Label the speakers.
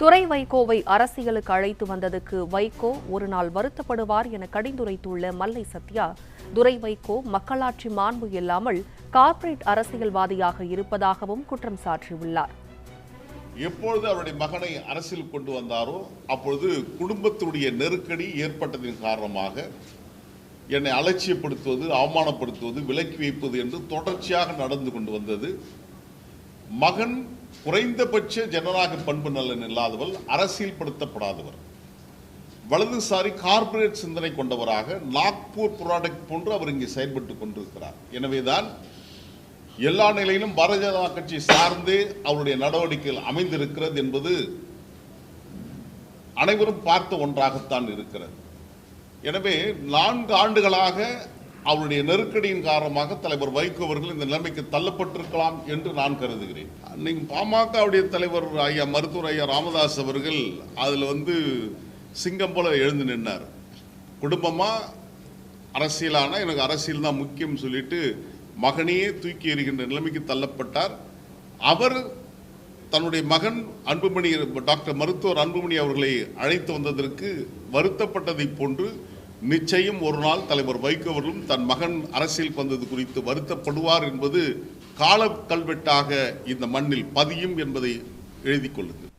Speaker 1: துறை வைகோவை அரசியலுக்கு அழைத்து வந்ததுக்கு வைகோ ஒரு நாள் வருத்தப்படுவார் என கடிந்துரைத்துள்ள மல்லை சத்யா துரை வைகோ மக்களாட்சி மாண்பு இல்லாமல் கார்ப்பரேட் அரசியல்வாதியாக இருப்பதாகவும் குற்றம் சாட்டியுள்ளார்
Speaker 2: எப்பொழுது அவருடைய மகனை அரசியல் கொண்டு வந்தாரோ அப்பொழுது குடும்பத்துடைய நெருக்கடி ஏற்பட்டதின் காரணமாக என்னை அலட்சியப்படுத்துவது அவமானப்படுத்துவது விலக்கி வைப்பது என்று தொடர்ச்சியாக நடந்து கொண்டு வந்தது மகன் குறைந்தபட்ச ஜனநாயக பண்பு நலன் இல்லாதவர் அரசியல்படுத்தப்படாதவர். வலதுசாரி கார்பரேட் சிந்தனை கொண்டவராக நாக்பூர் புராடக்ட் போன்று அவர் இங்கே செயல்பட்டு கொண்டிருக்கிறார். எனவேதான் எல்லா நிலையிலும் பாரதிய ஜனதா கட்சி சார்ந்தே அவருடைய நடவடிக்கைகள் அமைந்திருக்கிறது என்பது அனைவரும் பார்த்த ஒன்றாகத்தான் இருக்கிறது. எனவே நான்கு ஆண்டுகளாக அவருடைய நெருக்கடியின் காரணமாக தலைவர் வைகோ அவர்கள் இந்த நிலைமைக்கு தள்ளப்பட்டிருக்கலாம் என்று நான் கருதுகிறேன். நீங்கள் பாமகவுடைய தலைவர் ஐயா மருத்துவர் ஐயா ராமதாஸ் அவர்கள் அதில் வந்து சிங்கம் போல எழுந்து நின்றார் குடும்பமா? அரசியலான? எனக்கு அரசியல் தான் முக்கியம் சொல்லிட்டு மகனையே தூக்கி எறிகின்ற நிலைமைக்கு தள்ளப்பட்டார். அவர் தன்னுடைய மகன் அன்புமணி டாக்டர் மருத்துவர் அன்புமணி அவர்களை அழைத்து வந்ததற்கு வருத்தப்பட்டதைப் போன்று நிச்சயம் ஒரு நாள் தலைவர் வைகோ தன் மகன் அரசியலுக்கு வந்தது குறித்து வருத்தப்படுவார் என்பது கால கல்வெட்டாக இந்த மண்ணில் பதியும் என்பதை எழுதி கொள்ளுங்கள்.